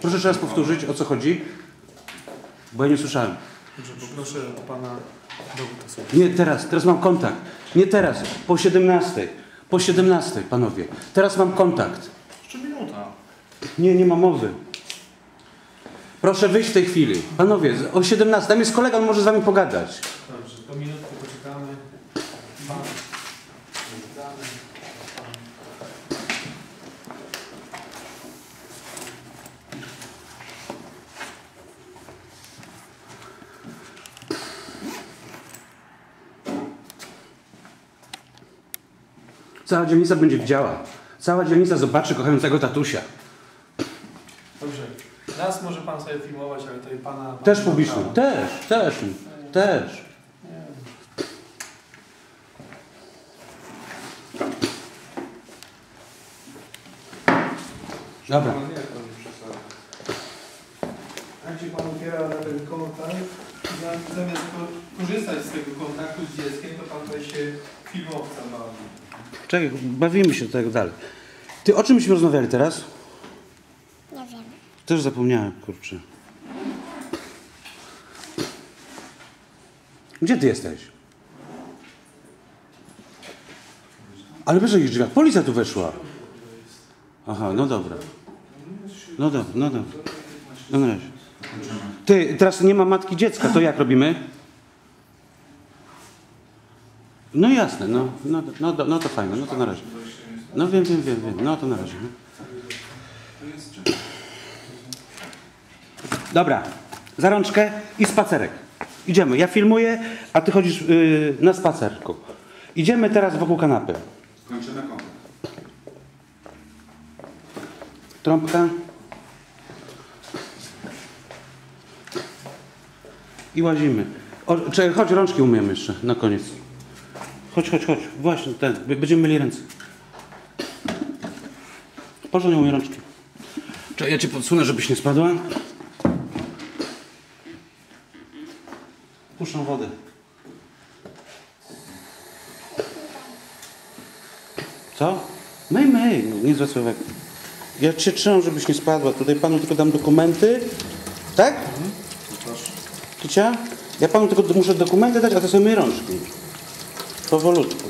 Proszę jeszcze raz powtórzyć, o co chodzi, bo ja nie słyszałem. Dobrze, poproszę pana dowód. Nie teraz, teraz mam kontakt. Nie teraz, po 17. Po 17, panowie. Teraz mam kontakt. Jeszcze minuta. Nie, nie ma mowy. Proszę wyjść w tej chwili. Panowie, o 17. Tam jest kolega, on może z wami pogadać. Dobrze, to minutkę Cała dzielnica będzie widziała. Cała dzielnica zobaczy kochającego tatusia. Dobrze. Nas może pan sobie filmować, ale tutaj pana... pan Też prawa. Też, też, też. Nie. Dobra. Jak się pan opiera na ten kontakt, za- zamiast ko- korzystać z tego kontaktu z dzieckiem, to pan tutaj się Czekaj, bawimy się do tego dalej. Ty, o czym myśmy rozmawiali teraz? Nie wiem. Też zapomniałem, kurczę. Gdzie ty jesteś? Ale wiesz, jakichś drzwiach. Policja tu weszła. Aha, no dobra. No dobra, no dobra. No na razie. Ty, teraz nie ma matki dziecka, to jak robimy? No jasne, no, no, no, no to fajne, no to na razie. No wiem, wiem, wiem, wiem, no to na razie. No. Dobra, za rączkę i spacerek. Idziemy. Ja filmuję, a ty chodzisz yy, na spacerku. Idziemy teraz wokół kanapy. Kończymy kontakt. Trąbka. I łazimy. O, czekaj, chodź, rączki umiem jeszcze na koniec. Chodź, chodź, chodź. Właśnie, ten. Będziemy mieli ręce. Porządnie umie rączki. Czekaj, ja cię podsunę, żebyś nie spadła. Puszczą wodę. Co? Myj, myj, no, nie zwracaj uwagi. Ja cię trzymam, żebyś nie spadła. Tutaj panu tylko dam dokumenty. Tak? Proszę. Kicia? Ja panu tylko muszę dokumenty dać, a to są moje rączki. Powolutku.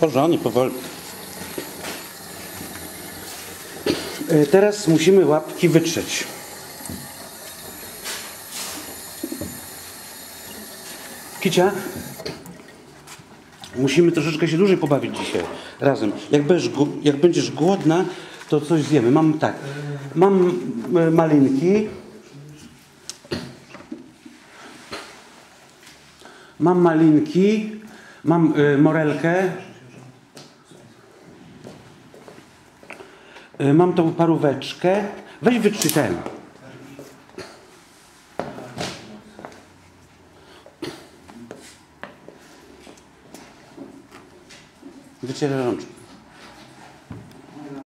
Porządnie, powoli. E, Teraz musimy łapki wytrzeć. Kicia, musimy troszeczkę się dłużej pobawić dzisiaj razem. Jak będziesz, jak będziesz głodna, to coś zjemy. Mam tak, mam e, malinki, mam malinki, mam e, morelkę, e, mam tą paróweczkę. Weź wytrzyj ten. Wycieraj rączki.